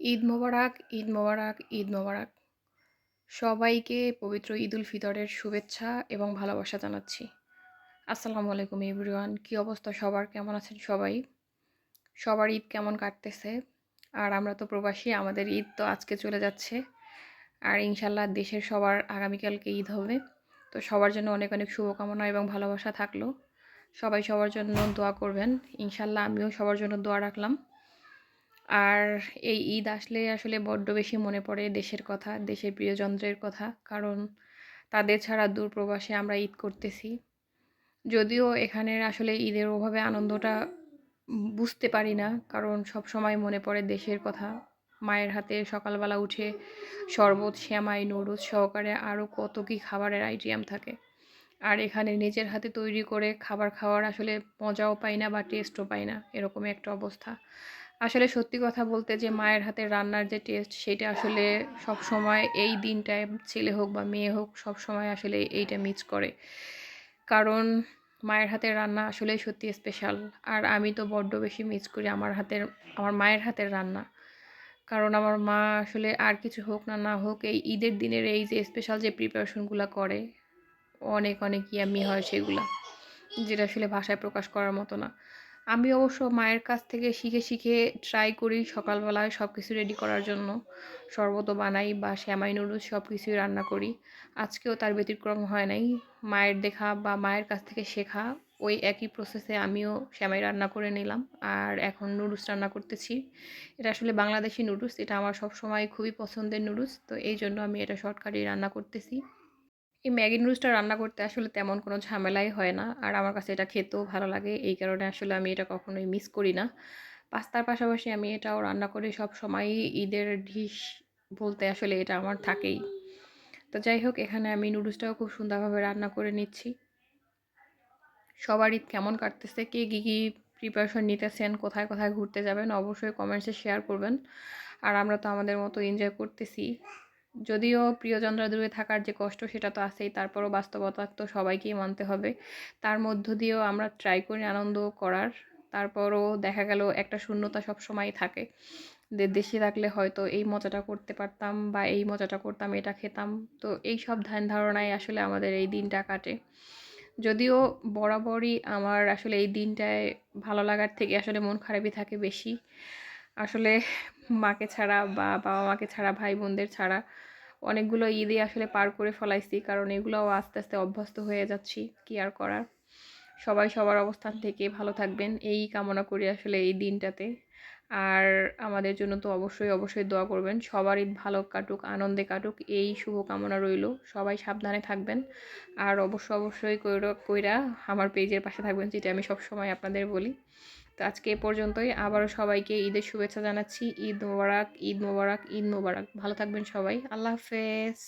ঈদ মোবারক ঈদ মোবারক ঈদ মোবারক। সবাইকে পবিত্র ঈদ উল ফিতরের শুভেচ্ছা এবং ভালোবাসা জানাচ্ছি। আসসালামু আলাইকুম এভরিওয়ান, কী অবস্থা সবার? কেমন আছেন সবাই? সবার ঈদ কেমন কাটতেছে? আর আমরা তো প্রবাসী, আমাদের ঈদ তো আজকে চলে যাচ্ছে। আর ইনশাল্লাহ দেশের সবার আগামীকালকে ঈদ হবে। তো সবার জন্য অনেক অনেক শুভকামনা এবং ভালোবাসা থাকল। সবাই সবার জন্য দোয়া করবেন। ইনশাল্লাহ আমিও সবার জন্য দোয়া রাখলাম। আর এই ঈদ আসলে আসলে বড্ড বেশি মনে পড়ে দেশের কথা, দেশের প্রিয়জনদের কথা। কারণ তাদের ছাড়া দূর প্রবাসে আমরা ঈদ করতেছি। যদিও এখানের আসলে ঈদের ওভাবে আনন্দটা বুঝতে পারি না, কারণ সব সময় মনে পড়ে দেশের কথা। মায়ের হাতে সকালবেলা উঠে শরবত শ্যামাই নুডলস সহকারে আরও কত কী খাবারের আইটেম থাকে। আর এখানে নিজের হাতে তৈরি করে খাবার খাওয়ার আসলে মজাও পাই না বা টেস্টও পাই না এরকম একটা অবস্থা। আসলে সত্যি কথা বলতে যে মায়ের হাতের রান্নার যে টেস্ট সেটা আসলে সব সময় এই দিনটায় ছেলে হোক বা মেয়ে হোক সব সময় আসলে এইটা মিস করে। কারণ মায়ের হাতের রান্না আসলে সত্যি স্পেশাল আর আমি তো বড্ড বেশি মিস করি আমার হাতের, আমার মায়ের হাতের রান্না। কারণ আমার মা আসলে আর কিছু হোক না না হোক এই ঈদের দিনের এই যে স্পেশাল যে প্রিপারেশনগুলো করে, অনেক অনেক ইয়ামি হয় সেগুলা। যেটা আসলে ভাষায় প্রকাশ করার মতো না। আমি অবশ্য মায়ের কাছ থেকে শিখে শিখে ট্রাই করি সকালবেলায় সব কিছু রেডি করার জন্য। শরবত বানাই বা শ্যামাই নুডলস সব কিছুই রান্না করি। আজকেও তার ব্যতিক্রম হয় নাই। মায়ের দেখা বা মায়ের কাছ থেকে শেখা, ওই একই প্রসেসে আমিও শ্যামাই রান্না করে নিলাম। আর এখন নুডলস রান্না করতেছি। এটা আসলে বাংলাদেশি নুডলস এটা আমার সব সময় খুবই পছন্দের নুডলস তো এই জন্য আমি এটা শর্টকাটে রান্না করতেছি। এই ম্যাগি নুডলসটা রান্না করতে আসলে তেমন কোনো ঝামেলাই হয় না। আর আমার কাছে এটা খেতেও ভালো লাগে। এই কারণে আসলে আমি এটা কখনোই মিস করি না। পাস্তার পাশাপাশি আমি এটাও রান্না করি সব সময়ই। ঈদের ডিশ বলতে আসলে এটা আমার থাকেই। তো যাই হোক, এখানে আমি নুডলসটাও খুব সুন্দরভাবে রান্না করে নিচ্ছি। সবার ঈদ কেমন কাটতেছে? কে কী কী প্রিপারেশন নিতেছেন? কোথায় কোথায় ঘুরতে যাবেন? অবশ্যই কমেন্টসে শেয়ার করবেন। আর আমরা তো আমাদের মতো এনজয় করতেছি। যদিও প্রিয়জনরা দূরে থাকার যে কষ্ট সেটা তো আছেই, তারপরও বাস্তবতা তো সবাইকেই মানতে হবে। তার মধ্য দিয়েও আমরা ট্রাই করি আনন্দ করার, তারপরও দেখা গেল একটা শূন্যতা সব সময় থাকে দেশে থাকলে হয়তো এই মজাটা করতে পারতাম বা এই মজাটা করতাম, এটা খেতাম। তো এই সব ধ্যান ধারণায় আসলে আমাদের এই দিনটা কাটে। যদিও বরাবরই আমার আসলে এই দিনটায় ভালো লাগার থেকে আসলে মন খারাপই থাকে বেশি। আসলে মাকে ছাড়া বা বাবা মাকে ছাড়া ভাই বোনদের ছাড়া অনেকগুলো ঈদই আসলে পার করে ফলাইছি। কারণ এগুলোও আস্তে আস্তে অভ্যস্ত হয়ে যাচ্ছি। কি আর করার? সবাই সবার অবস্থান থেকে ভালো থাকবেন। এই কামনা করি আসলে এই দিনটাতে। আর আমাদের জন্য তো অবশ্যই অবশ্যই দোয়া করবেন। সবার ঈদ ভালো কাটুক, আনন্দে কাটুক। এই শুভ কামনা রইল। সবাই সাবধানে থাকবেন। আর অবশ্য, অবশ্যই কইরা আমার পেজের পাশে থাকবেন, যেটা আমি সবসময় আপনাদের বলি। তো আজকে এ পর্যন্তই। আবারও সবাইকে ঈদের শুভেচ্ছা জানাচ্ছি। ঈদ মোবারক ঈদ মোবারক ঈদ মোবারক। ভালো থাকবেন সবাই। আল্লাহ হাফেজ।